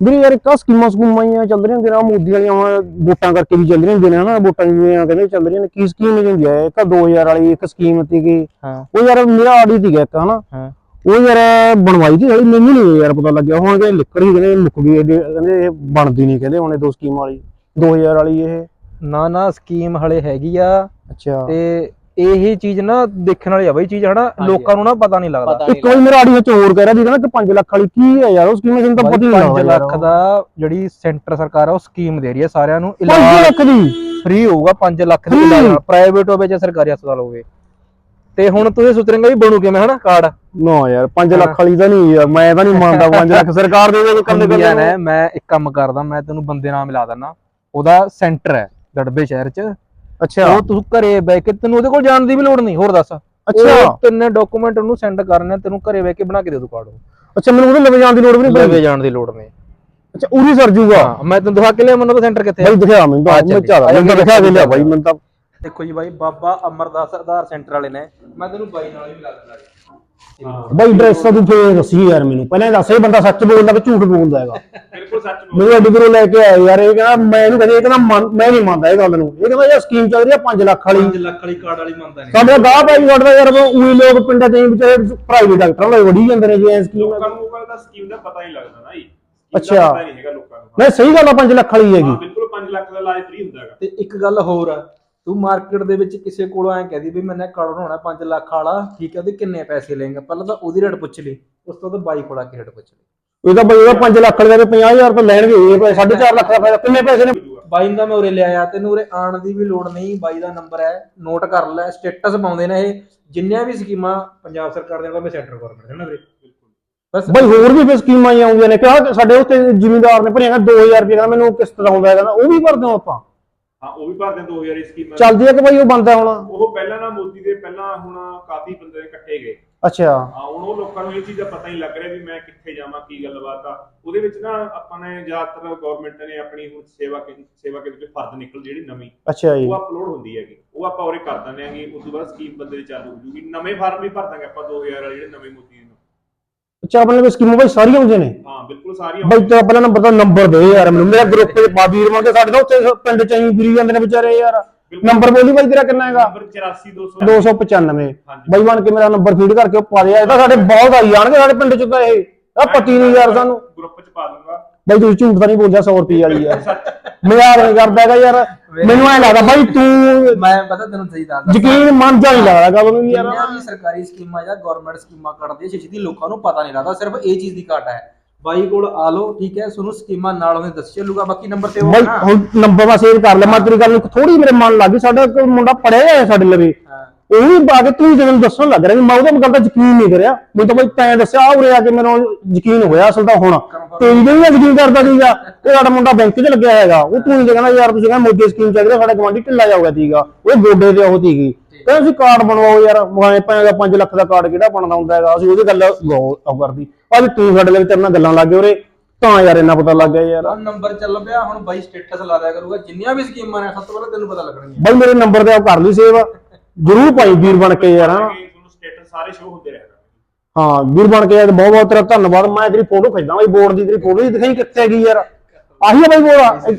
ਵੀਰੇ ਯਾਰ ਆਹ ਸਕੀਮਾਂ ਸਕੂਮਾਂ ਹੀ ਚੱਲ ਰਹੀਆਂ ਹੁੰਦੀਆਂ ਨੇ ਮੋਦੀ ਵਾਲੀਆਂ ਵੋਟਾਂ ਕਰਕੇ ਵੀ ਚੱਲ ਰਹੀਆਂ ਨੇ ਹਨਾ ਵੋਟਾਂ ਜਿਵੇਂ ਕਹਿੰਦੇ ਚੱਲ ਰਹੀਆਂ ਨੇ ਕੀ ਸਕੀਮ ਹੁੰਦੀ ਹੈ ਇੱਕ 2000 ਵਾਲੀ ਇੱਕ ਸਕੀਮ ਸੀਗੀ। ਉਹ ਯਾਰ ਮੇਰਾ ਆਡੀ ਸੀਗਾ ਇੱਕ ਹਨਾ। ਉਹ ਯਾਰ ਬਣਵਾਈ ਸੀ ਸਾਲੀ ਮੈਨੂੰ ਨਹੀਂ ਯਾਰ ਪਤਾ ਲੱਗਿਆ। ਹੁਣ ਕਹਿੰਦੇ ਲਿਕੜ ਹੀ ਕਹਿੰਦੇ ਮੁੱਕ ਗਈ ਕਹਿੰਦੇ ਇਹ ਬਣਦੀ ਨਹੀਂ ਕਹਿੰਦੇ ਹੁਣ ਇਹ ਦੋ ਸਕੀਮ ਵਾਲੀ 2000 ਵਾਲੀ ਇਹ। ਨਾ ਨਾ ਸਕੀਮ ਹਲੇ ਹੈਗੀ ਆ। ਅੱਛਾ। ਤੇ ਇਹ ਚੀਜ਼ ਨਾ ਦੇਖਣ ਵਾਲੀ ਆ ਬਈ ਚੀਜ਼ ਹਨਾ? ਲੋਕਾਂ ਨੂੰ ਨਾ ਪਤਾ ਨਹੀਂ ਲੱਗਦਾ। ਇੱਕ ਵਾਰੀ ਮੇਰਾ ਆਡੀ ਵਿੱਚ ਹੋਰ ਕਹਿ ਰਿਹਾ ਸੀ ਕਹਿੰਦਾ ਕਿ 5 ਲੱਖ ਵਾਲੀ ਕੀ ਹੈ ਯਾਰ ਉਹ ਸਕੀਮ ਮੈਨੂੰ ਤਾਂ ਪਤਾ ਹੀ ਨਹੀਂ 5 ਲੱਗਦਾ ਲੱਖ ਦਾ ਜਿਹੜੀ ਸੈਂਟਰ ਸਰਕਾਰ ਆ ਉਹ ਸਕੀਮ ਦੇ ਰਹੀ ਹੈ ਸਾਰਿਆਂ ਨੂੰ 5 ਇਲਾਜ ਲੱਖ ਦੀ? ਫ੍ਰੀ ਹੋਊਗਾ 5 ਲੱਖ ਦੇ? ਇਲਾਜ ਪ੍ਰਾਈਵੇਟ ਹੋਵੇ ਜਾਂ ਸਰਕਾਰੀ ਹਸਪਤਾਲ ਹੋਵੇ। ਤੇ ਹੁਣ ਤੁਸੀਂ ਸੁਤਰੇਂਗਾ ਵੀ ਬਣੂ ਕਿਵੇਂ ਹਨਾ ਕਾਰਡ? ਨਾ ਯਾਰ 5 ਲੱਖ ਵਾਲੀ ਤਾਂ ਨਹੀਂ ਯਾਰ ਮੈਂ ਤਾਂ ਨਹੀਂ ਮੰਨਦਾ 5 ਲੱਖ ਸਰਕਾਰ ਦੇ ਦੇ ਕੱਲੇ ਨੇ ਮੈਂ ਇੱਕ ਕੰਮ ਕਰਦਾ ਮੈਂ ਤੈਨੂੰ ਬੰਦੇ ਨਾਲ ਮਿਲਾ ਦਿੰਦਾ। ਉਹਦਾ ਸੈਂਟਰ ਹੈ ਦੜਬੇ ਸ਼ਹਿਰ 'ਚ। ਅੱਛਾ। ਉਹ ਤੂੰ ਘਰੇ ਬੈ ਕੇ ਤੈਨੂੰ ਉਹਦੇ ਕੋਲ ਜਾਣ ਦੀ ਵੀ ਲੋੜ ਨਹੀਂ ਹੋਰ ਦੱਸ। ਅੱਛਾ। ਤਿੰਨੇ ਡਾਕੂਮੈਂਟ ਉਹਨੂੰ ਸੈਂਡ ਕਰਨੇ ਤੈਨੂੰ ਘਰੇ ਬੈ ਕੇ ਬਣਾ ਕੇ ਦੇ ਦੂ ਕਾਰਡ ਅੱਛਾ ਮੈਨੂੰ ਉਹਦੇ ਲਵੇ ਜਾਣ ਦੀ ਲੋੜ ਵੀ ਨਹੀਂ ਲੈ ਪੈਂਦੀ ਜਾਣ ਦੀ ਲੋੜ ਨਹੀਂ। ਅੱਛਾ ਉਰੀ ਸਰ ਜੂਗਾ। ਹਾਂ ਮੈਂ ਤੈਨੂੰ ਦਿਖਾ ਕੇ ਲਿਆ ਮੈਨੂੰ ਸੈਂਟਰ ਕਿੱਥੇ ਆ। ਬਾਈ ਦਿਖਾ ਮੈਨੂੰ ਤਾਂ ਮੈਂ। ਚਾਹਦਾ ਆ ਮੈਨੂੰ ਤਾਂ। ਦਿਖਾ ਕੇ ਲਿਆ ਬਾਈ ਮੈਨੂੰ ਤਾਂ। ਦੇਖੋ ਜੀ ਬਾਈ ਬਾਬਾ ਅਮਰਦਾਸ ਆਧਾਰ ਸੈਂਟਰ ਵਾਲੇ ਨੇ। ਮੈਂ ਤੈਨੂੰ ਬਾਈ ਨਾਲ ਵੀ ਮਿਲਾ ਦਿੰਦਾ ਜੀ। ਬਾਈ ਡਰੈਸ ਤਾਂ ਤੂੰ ਫੇਰ ਦੱਸੀ ਯਾਰ ਮੈਨੂੰ। ਪਹਿਲਾਂ ਇਹ ਦੱਸ ਇਹ ਬੰਦਾ ਸੱਚ ਬੋਲਦਾ ਕਿ ਝੂਠ ਬੋਲਦਾ ਹੈਗਾ? ਬਿਲਕੁਲ ਸੱਚ ਮੈਨੂੰ ਅੱਡੀ ਲੈ ਕੇ ਆਇਆ ਯਾਰ ਇਹ ਕਹਿੰਦਾ ਮੈਂ ਇਹਨੂੰ ਕਹਿੰਦਾ ਇਹ ਮੈਂ ਨਹੀਂ ਮੰਨਦਾ ਇਹ ਗੱਲ ਨੂੰ। ਇਹ ਕਹਿੰਦਾ ਯਾਰ ਸਕੀਮ ਚੱਲ ਰਹੀ ਆ 5 ਲੱਖ ਵਾਲੀ। 5 ਲੱਖ ਵਾਲੀ ਕਾਰਡ ਵਾਲੀ ਮੰਨਦਾ ਨਹੀਂ। ਸਾਡੇ ਗਾਹ ਪਾਈ ਕੱਢਦਾ ਯਾਰ ਉਹੀ ਲੋਕ ਪਿੰਡਾਂ ਹੀ ਵਿਚਾਰੇ ਪ੍ਰਾਈਵੇਟ ਡਾਕਟਰਾਂ ਨਾਲ ਵੜੀ ਜਾਂਦੇ ਨੇ ਜੀ ਐ ਸਕੀਮ ਲੋਕਾਂ ਨੂੰ ਉਹ ਗੱਲ ਦਾ ਸਕੀਮ ਦਾ ਪਤਾ ਨਹੀਂ ਲੱਗਦਾ ਨਾ ਜੀ। ਅੱਛਾ। ਪਤਾ ਨਹੀਂ ਹੈਗਾ ਲੋਕਾਂ ਨੂੰ। ਨਹੀਂ ਸਹੀ ਗੱਲ ਆ 5 ਲੱਖ ਵਾਲੀ ਹੈਗੀ। ਹਾਂ ਬਿਲਕੁਲ 5 ਲੱਖ ਦਾ ਇਲਾਜ ਫ੍ਰੀ ਹੁੰਦਾ ਹੈਗਾ। ਤੇ ਇੱਕ ਗੱਲ ਹੋਰ ਆ ਤੂੰ ਮਾਰਕੀਟ ਦੇ ਵਿੱਚ ਕਿਸੇ ਕੋਲੋਂ ਐ ਕਹਦੀ ਵੀ ਮੈਨੇ ਕਾਰਡ ਬਣਾਉਣਾ 5 ਲੱਖ ਵਾਲਾ ਠੀਕ ਹੈ ਉਹਦੇ ਕਿੰਨੇ ਪੈਸੇ ਲਏਗਾ? ਪਹਿਲਾਂ ਤਾਂ ਉਹਦੀ ਰੇਟ ਪੁੱਛ ਲਈ ਉਸ ਤੋਂ ਬਾਅਦ ਬਾਈ ਕੋਲ ਆ ਕੇ ਰੇਟ ਪੁੱਛ ਲਈ। ਇਹ ਤਾਂ ਬਈ ਉਹਦਾ 5 ਲੱਖ ਵਾਲੇ ਦੇ 50000 ਰੁਪਏ ਲੈਣਗੇ ਇਹ 4.5 ਲੱਖ ਦਾ ਫਾਇਦਾ। ਕਿੰਨੇ ਪੈਸੇ ਨੇ? ਬਾਈ ਤਾਂ ਮੈਂ ਉਰੇ ਲਿਆਇਆ ਤੈਨੂੰ ਉਰੇ ਆਣ ਦੀ ਵੀ ਲੋੜ ਨਹੀਂ ਬਾਈ ਦਾ ਨੰਬਰ ਹੈ ਨੋਟ ਕਰ ਲੈ ਸਟੇਟਸ ਪਾਉਂਦੇ ਨੇ ਇਹ ਜਿੰਨੀਆਂ ਵੀ ਸਕੀਮਾਂ ਪੰਜਾਬ ਸਰਕਾਰ ਦੀਆਂ ਮੈਂ ਸੈਂਟਰ ਗਵਰਨਮੈਂਟ ਹੈ ਨਾ ਵੀਰੇ ਬਸ। ਬਈ ਹੋਰ ਵੀ ਫਿਰ ਸਕੀਮਾਂ ਹੀ ਆਉਂਦੀਆਂ ਨੇ ਕਿਹਾ ਸਾਡੇ ਉੱਤੇ ਜ਼ਿਮੀਂਦਾਰ ਨੇ ਭਰੀਆਂ 2000 ਰੁਪਏ ਕਹਿੰਦਾ ਮੈਨੂੰ ਕਿਸ਼ਤ ਦਾ ਆਉਂਦਾ ਹੈਗਾ ਉਹ ਵੀ ਭਰਦੇ ਹਾਂ ਆਪਾਂ। ਹਾਂ ਉਹ ਵੀ ਭਰਦੇ 2000 ਦੀ ਸਕੀਮ ਚੱਲਦੀ ਹੈ ਕਿ ਬਈ ਉਹ ਬੰਦਾ ਹੁਣ? ਉਹ ਪਹਿਲਾਂ ਨਾ ਮੋਦੀ ਦੇ ਪਹਿਲਾਂ ਹੁਣ ਕਾਫੀ ਬੰਦੇ ਇਕੱਠੇ ਗਏ। ਅੱਛਾ। ਹਾਂ ਹੁਣ ਉਹ ਲੋਕਾਂ ਨੂੰ ਇਹ ਚੀਜ਼ ਦਾ ਪਤਾ ਨਹੀਂ ਲੱਗ ਰਿਹਾ ਵੀ ਮੈਂ ਕਿੱਥੇ ਜਾਵਾਂ ਕੀ ਗੱਲਬਾਤ ਆ। ਉਹਦੇ ਵਿੱਚ ਨਾ ਆਪਾਂ ਨੇ ਜ਼ਿਆਦਾਤਰ ਗਵਰਨਮੈਂਟ ਨੇ ਆਪਣੀ ਹੁਣ ਸੇਵਾ ਕੇ ਸੇਵਾ ਕੇ ਵਿੱਚ ਫਰਦ ਨਿਕਲ ਜਿਹੜੀ ਨਵੀਂ ਅੱਛਾ ਜੀ। ਉਹ ਅਪਲੋਡ ਹੁੰਦੀ ਹੈਗੀ। ਉਹ ਆਪਾਂ ਉਰੇ ਕਰ ਦਿੰਦੇ ਆਂਗੇ ਉਸ ਤੋਂ ਬਾਅਦ ਸਕੀਮ ਬੰਦੇ ਦੀ ਚਾਲੂ ਹੋ ਜੂਗੀ। ਨਵੇਂ ਫਾਰਮ ਵੀ ਭਰ ਦਾਂਗੇ ਆਪਾਂ 2000 ਵਾਲੇ ਜਿਹੜੇ ਨਵੇਂ ਮੋਦੀ ਨੂੰ। ਅੱਛਾ ਆਪਣੇ ਲਈ ਸਕੀਮਾਂ ਬਈ ਸਾਰੀਆਂ ਹੁੰਦੀਆਂ ਨੇ। ਹਾਂ ਬਿਲਕੁਲ ਸਾਰੀਆਂ ਬਈ ਤੇਰਾ ਪਹਿਲਾਂ ਨੰਬਰ ਦਾ ਨੰਬਰ ਦੇ ਯਾਰ ਮੈਨੂੰ। ਮੇਰਾ ਗਰੁੱਪ ਤੇ ਬਾਬੀਰ ਮੰਗੇ ਸਾਡੇ ਤਾਂ ਉੱਥੇ ਪਿੰਡ ਚ ਹੀ ਫਿਰੀ ਜਾਂਦੇ ਨੇ ਵਿਚਾਰੇ ਯਾਰ। ਨੰਬਰ ਬੋਲੀ ਬਾਈ ਤੇਰਾ ਕਿੰਨਾ ਹੈਗਾ? ਨੰਬਰ 84200 295 ਹਾਂਜੀ। ਬਾਈ ਬਣ ਕੇ ਮੇਰਾ ਨੰਬਰ ਫੀਡ ਕਰਕੇ ਪਾ ਦੇ ਇਹ ਤਾਂ ਸਾਡੇ ਬਹੁਤ ਆਈ ਜਾਣਗੇ ਸਾਡੇ ਪਿੰਡ ਚ ਤਾਂ ਇਹ। ਆ ਪਤੀ ਨਹੀਂ ਯਾਰ ਸਾਨੂੰ। ਗਰੁੱਪ ਚ ਪਾ ਦੂੰਗਾ। ਬਾਈ ਤੂੰ ਝੂਠ ਤਾਂ ਨਹੀਂ ਬੋਲਿਆ 100 ਰੁਪਏ ਵਾਲੀ ਯਾਰ ਮਜ਼ਾਕ ਨਹੀਂ ਕਰਦਾ ਹੈਗਾ ਯਾਰ। ਮੈਨੂੰ ਐ ਲੱਗਦਾ ਬਾਈ ਤੂੰ ਮੈਂ ਪਤਾ ਤੈਨੂੰ ਸਹੀ ਦੱਸਦਾ। ਯਕੀਨ ਮੰਨ ਜਾ ਨਹੀਂ ਲੱਗਦਾ ਗੱਲ ਨੂੰ ਯਾਰ। ਜਿੰਨੀਆਂ ਵੀ ਸਰਕਾਰੀ ਸਕੀਮਾਂ ਜਾਂ ਗਵਰਨਮੈਂਟ ਸਕੀਮਾਂ ਕੱਢਦੀ ਹੈ ਛੇਤੀ ਲੋਕਾਂ ਨੂੰ ਪਤਾ ਨਹੀਂ ਲੱਗਦਾ ਸਿਰਫ ਇਹ ਚੀਜ਼ ਦੀ ਘਾਟ ਹੈ। ਬਾਈ ਕੋਲ ਆ ਲਓ ਠੀਕ ਹੈ ਤੁਹਾਨੂੰ ਸਕੀਮਾਂ ਨਾਲ ਉਹਨੇ ਦੱਸ ਚੱਲੂਗਾ ਬਾਕੀ ਨੰਬਰ ਤੇ ਉਹ ਨਾ। ਹੁਣ ਨੰਬਰ ਮੈਂ ਸੇਵ ਕਰ ਲਿਆ ਮੈਂ ਤੇਰੀ ਗੱਲ ਨੂੰ ਥੋੜੀ ਮੇਰੇ ਮਨ ਲੱਗ ਗਈ ਸਾਡਾ ਇੱਕ ਮੁੰਡਾ ਪੜਿਆ ਹੈ ਸਾਡੇ ਲਵੇ। ਹਾਂ। ਉਹ ਵੀ ਆ ਕੇ ਤੂੰ ਜਦੋਂ ਦੱਸਣ ਲੱਗ ਰਿਹਾ ਵੀ ਮੈਂ ਉਹਦੇ ਗੱਲ ਦਾ ਯਕੀਨ ਨਹੀਂ ਕਰਿਆ। ਮੈਨੂੰ ਤਾਂ ਬਾਈ ਤੈਂ ਦੱਸਿਆ ਆ ਉਰੇ ਆ ਕੇ ਮੈਨੂੰ ਯਕੀਨ ਹੋਇਆ ਅਸਲ ਤਾਂ ਹੁਣ। ਤੇਰੀ ਤੇ ਵੀ ਮੈਂ ਯਕੀਨ ਕਰਦਾ ਸੀਗਾ ਇਹ ਸਾਡਾ ਮੁੰਡਾ ਬੈਂਕ 'ਚ ਲੱਗਿਆ ਹੈਗਾ। ਉਹ ਤੂੰ ਜੇ ਕਹਿੰਦਾ ਯਾਰ ਤੁਸੀਂ ਕਹਿੰਦਾ ਮੋਦੀ ਸਕੀਮ ਚੱਲ ਰਹੀ ਸਾਡੇ ਗਵਾਂਢੀ ਢਿੱਲਾ ਜਾਊਗਾ ਸੀਗਾ। ਉਹ ਗੋਡੇ ਤੇ ਉਹ ਸੀਗੀ। ਕਹਿੰਦਾ ਤੁਸੀਂ ਕਾਰਡ ਬਣਵਾਓ ਯਾਰ ਮਗਾਏ ਪਾਏਗਾ 5 ਲੱਖ ਦਾ ਕਾਰਡ ਕਿਹੜਾ ਬਣਦਾ ਹੁੰਦਾ ਹੈਗਾ? ਅਸੀਂ ਉਹਦੀ ਗੱਲ ਗੌਰ ਉਹ ਕਰਦੀ। ਅੱਜ ਤੂੰ ਸਾਡੇ ਲਈ ਤੇਰੇ ਨਾਲ ਗੱਲਾਂ ਲੱਗ ਗਏ ਉਰੇ। ਤਾਂ ਯਾਰ ਇੰਨਾ ਪਤਾ ਲੱਗ ਗਿਆ ਯਾਰ। ਆਹ ਨੰਬਰ ਚੱਲ ਪਿਆ ਹੁਣ ਬਾਈ ਸਟੇਟਸ ਲਾ ਦਿਆ ਕਰੂਗਾ। ਜਿੰਨੀਆਂ ਵੀ ਸਕੀਮਾਂ ਨੇ ਸਭ ਤੋਂ ਪਹਿਲਾਂ ਤੈਨੂੰ ਪਤਾ ਲੱਗਣਗੀਆਂ। ਬਾਈ ਮੇਰੇ ਨੰਬਰ ਤੇ ਆਪ ਕਰ ਲਈ ਸੇਵ ਜਰੂਰ ਭਾਈ ਵੀਰ ਬਣ ਕੇ ਯਾਰ। ਹਨਾ ਤੁਹਾਨੂੰ ਸਟੇਟਸ ਸਾਰੇ ਸ਼ੋ ਹੁੰਦੇ ਰਹਿਣਾ ਹਾਂ ਵੀਰ ਬਣ ਕੇ ਯਾਰ ਬਹੁਤ ਬਹੁਤ ਤੇਰਾ ਧੰਨਵਾਦ। ਮੈਂ ਤੇਰੀ ਫੋਟੋ ਖਿੱਚਦਾ ਬਾਈ ਬੋਰਡ ਦੀ ਤੇਰੀ ਫੋਟੋ ਹੀ ਦਿਖਾਈ ਕਿੱਥੇ ਹੈਗੀ ਯਾਰ। ਆਹੀ ਆ ਬਾਈ ਬੋਰਡ